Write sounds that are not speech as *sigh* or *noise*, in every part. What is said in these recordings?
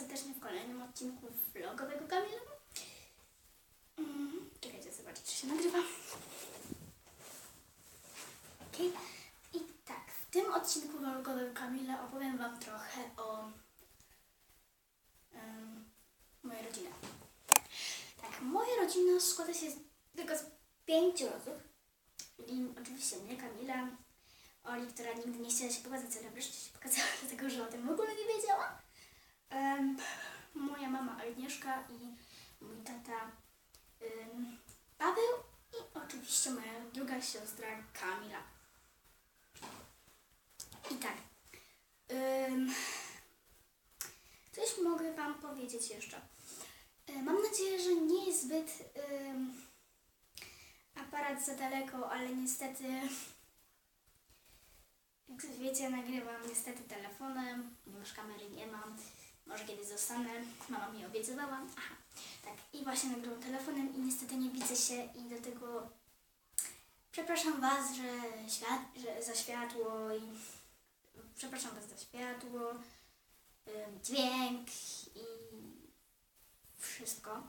serdecznie w kolejnym odcinku vlogowego Kamila. Mm, czekajcie, zobaczyć, czy się nagrywa. Okej. I tak, w tym odcinku vlogowym Kamila opowiem Wam trochę o em, mojej rodzinie. Tak, moja rodzina składa się tylko z pięciu osób. Czyli oczywiście mnie, Kamila, Oli, która nigdy nie chciała się pokazać, ale wreszcie się pokazała, *laughs* dlatego że o tym w ogóle nie wiedziała. Em, moja mama Agnieszka i mój tata em, Paweł i oczywiście moja druga siostra Kamila. I tak. em, coś mogę Wam powiedzieć jeszcze. Mam nadzieję, że nie jest zbyt em, aparat za daleko, ale niestety jak wiecie, nagrywam niestety telefonem, już kamery nie mam. Może kiedyś zostanę, mama mi obiecywała. Aha, tak. I właśnie nagrywam telefonem i niestety nie widzę się i dlatego przepraszam Was, że, świat, że za światło i przepraszam Was za światło, dźwięk i wszystko.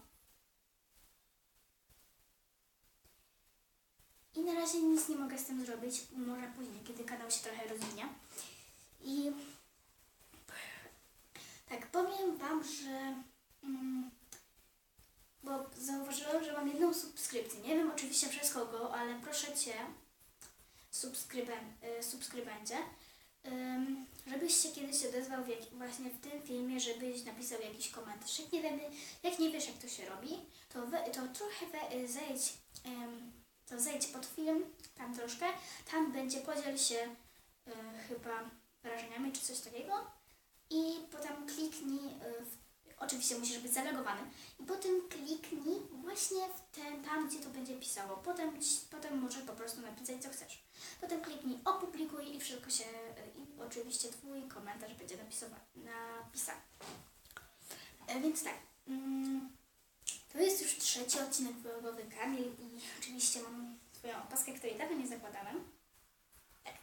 I na razie nic nie mogę z tym zrobić. Może później, kiedy kanał się trochę rozwinie. I tak, powiem Wam, że. Mm, bo zauważyłam, że mam jedną subskrypcję. Nie wiem oczywiście przez kogo, ale proszę Cię, subskryben, y, subskrybencie, żebyś się kiedyś odezwał w jak, właśnie w tym filmie, żebyś napisał jakiś komentarz. Jak nie, wiemy, jak nie wiesz, jak to się robi, to, we, to trochę we, zejdź. To zejdź pod film, tam troszkę, tam będzie podziel się y, chyba wrażeniami czy coś takiego i potem kliknij, y, w, oczywiście musisz być zalogowany i potem kliknij właśnie w ten, tam, gdzie to będzie pisało. Potem, potem możesz po prostu napisać, co chcesz. Potem kliknij opublikuj i wszystko się, y, i oczywiście Twój komentarz będzie napisany. E, więc tak, mm, to jest już trzeci odcinek vlogowy Kamil i oczywiście mam swoją opaskę, której dawno nie zakładałem. Tak.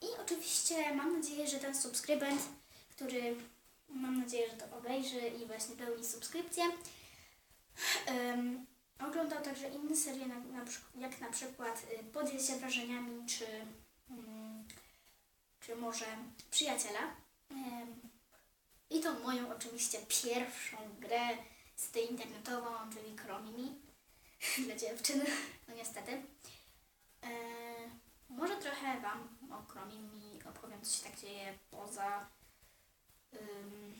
I oczywiście mam nadzieję, że ten subskrybent, który mam nadzieję, że to obejrzy i właśnie pełni subskrypcję, um, oglądał także inne serie, na, na, jak na przykład y, Podziel się wrażeniami, czy, mm, czy może Przyjaciela. Em, I to moją oczywiście pierwszą grę z tej internetową, czyli Chromimi *laughs* dla dziewczyn, no niestety. E, może trochę Wam o Chromimi opowiem, co się tak dzieje poza ym,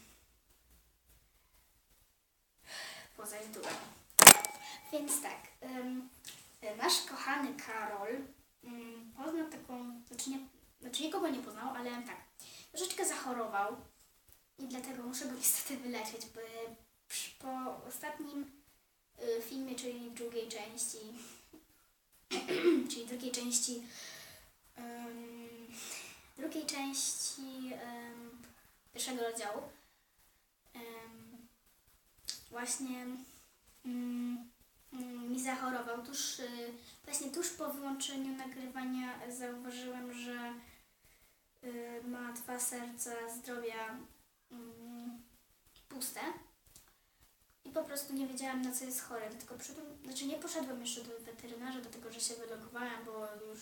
poza YouTube'em. Więc tak, ym, nasz kochany Karol ym, poznał taką, znaczy, nie, znaczy nikogo nie poznał, ale tak, troszeczkę zachorował i dlatego muszę go *laughs* niestety wyleczyć, przy- po ostatnim y, filmie, czyli drugiej części, *clears throat* czyli drugiej części, ym, drugiej części ym, pierwszego rozdziału, ym, właśnie ym, mi zachorował. Tuż, y, właśnie tuż po wyłączeniu nagrywania zauważyłem, że y, ma dwa serca zdrowia ym, puste. I po prostu nie wiedziałam na co jest chory, tylko przy tym, znaczy nie poszedłem jeszcze do weterynarza, dlatego że się wylogowałam, bo już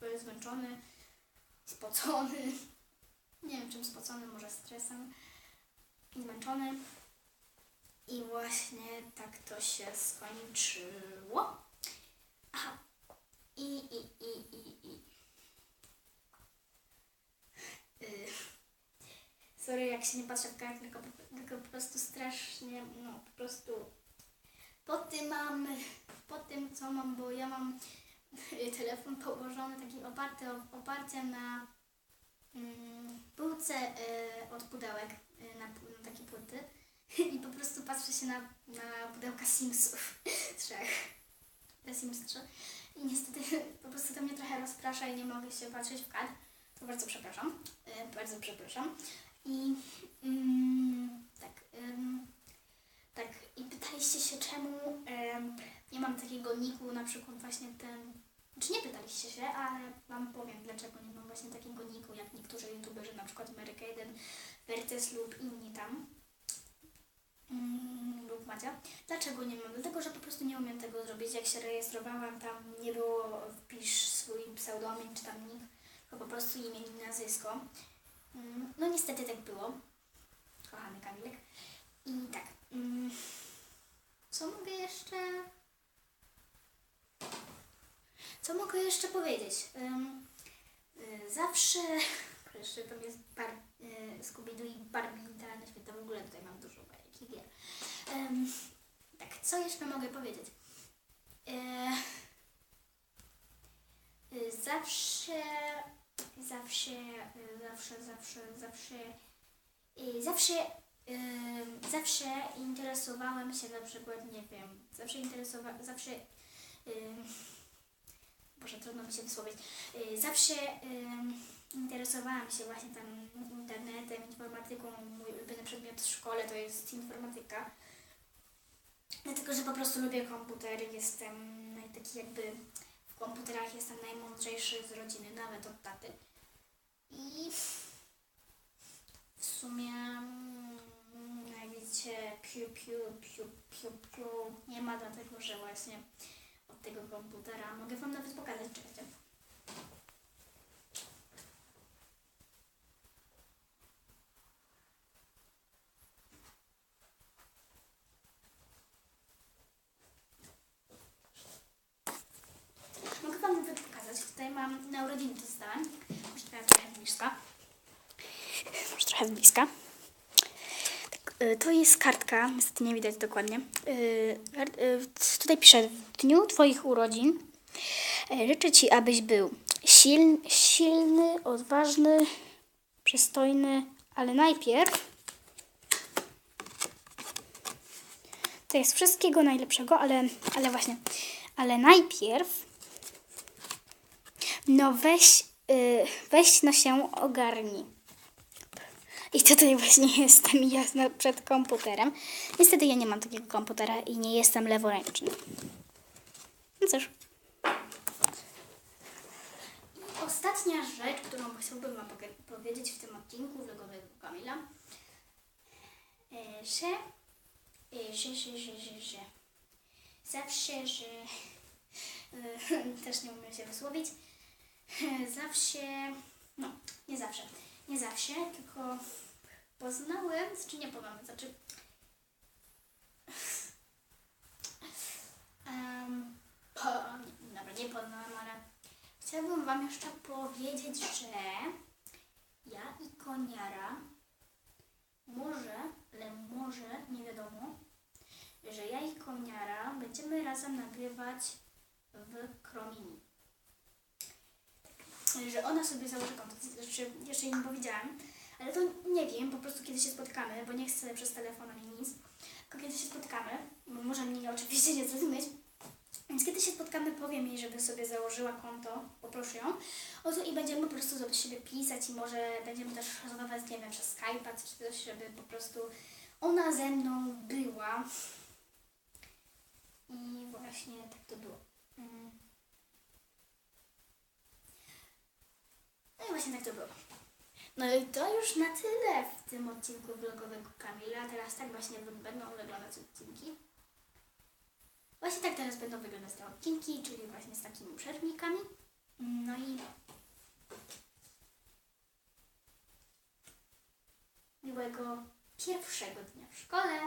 byłem zmęczony, spocony. Nie wiem czym spocony, może stresem. I zmęczony. I właśnie tak to się skończyło. Aha. I, i, i, i, i. Y. Sorry, jak się nie patrzę w kartę, tylko, tylko po prostu strasznie, no po prostu po tym mam, po tym co mam, bo ja mam *laughs* telefon położony taki oparty, o- oparcie na półce y, od pudełek, y, na, na takie płyty. *laughs* I po prostu patrzę się na, na pudełka Simsów. *laughs* Trzech, The Sims 3 i niestety *laughs* po prostu to mnie trochę rozprasza i nie mogę się patrzeć w kadr, to bardzo przepraszam, y, bardzo przepraszam. I mm, tak, tak, i pytaliście się czemu nie mam takiego niku, na przykład właśnie ten, czy nie pytaliście się, ale wam powiem dlaczego nie mam właśnie takiego niku, jak niektórzy youtuberzy, na przykład Mary Kayden, Vertes lub inni tam. mm, lub Macia. Dlaczego nie mam? Dlatego, że po prostu nie umiem tego zrobić. Jak się rejestrowałam, tam nie było wpisz swój pseudonim czy tam nick, tylko po prostu imię i nazwisko. Mm, No niestety tak było. Kochany Kamilek. I tak. mm, Co mogę jeszcze... Co mogę jeszcze powiedzieć? Ym, y, zawsze... *laughs* Jeszcze tam jest bar, y, Scooby-Doo i Barbie Internet Świata. W ogóle tutaj mam dużo bajek gier. Ym, tak, co jeszcze mogę powiedzieć? Y, y, zawsze... Zawsze... Zawsze, zawsze, zawsze... Zawsze... Zawsze interesowałem się na przykład, nie wiem, zawsze interesowałem, zawsze... Boże, trudno mi się wysłowić. Y, Zawsze interesowałam się właśnie tam internetem, informatyką. Mój ulubiony przedmiot w szkole to jest informatyka. Dlatego, że po prostu lubię komputery. Jestem taki jakby w komputerach jestem najmądrzejszy z rodziny, nawet od taty. I w sumie mm, jak widzicie, piu, piu, piu, piu, piu, nie ma dlatego, że właśnie tego komputera. Mogę Wam nawet pokazać, czekajcie. Mogę Wam nawet pokazać. Tutaj mam na urodziny to dostałam. Może trochę, bliska. Może trochę bliska. Y, to jest kartka, niestety nie widać dokładnie. Y, y, Tutaj piszę, w dniu Twoich urodzin e, życzę Ci, abyś był silny, silny, odważny, przystojny, ale najpierw to jest wszystkiego najlepszego, ale, ale właśnie, ale najpierw no weź, weź no się ogarnij. I tutaj właśnie *laughs* jestem ja na- przed komputerem. Niestety ja nie mam takiego komputera i nie jestem leworęczny. No cóż. I ostatnia rzecz, którą chciałbym Wam powiedzieć w tym odcinku vlogowego Kamila, e, że, e, że, że, że, że, że zawsze, że e, *laughs* też nie umiem się wysłowić, zawsze, no nie zawsze, nie zawsze, tylko poznałem, czy nie poznałem, znaczy um, po, dobra, nie poznałem, ale chciałabym Wam jeszcze powiedzieć, że ja i koniara może, ale może, nie wiadomo, że ja i koniara będziemy razem nagrywać w Kromini że ona sobie założy konto. Znaczy, jeszcze jej nie powiedziałam, ale to nie wiem, po prostu kiedy się spotkamy, bo nie chcę przez telefon ani nic, tylko kiedy się spotkamy, może mnie *laughs* oczywiście nie zrozumieć, więc kiedy się spotkamy, powiem jej, żeby sobie założyła konto, poproszę ją, o to i będziemy po prostu do siebie pisać i może będziemy też rozmawiać, nie wiem, przez Skype'a czy coś, żeby po prostu ona ze mną była. I właśnie tak to było. Mm. To było. No i to już na tyle w tym odcinku vlogowego Kamila. Teraz tak właśnie będą wyglądać odcinki. Właśnie tak teraz będą wyglądać te odcinki, czyli właśnie z takimi przerwnikami. No i miłego pierwszego dnia w szkole.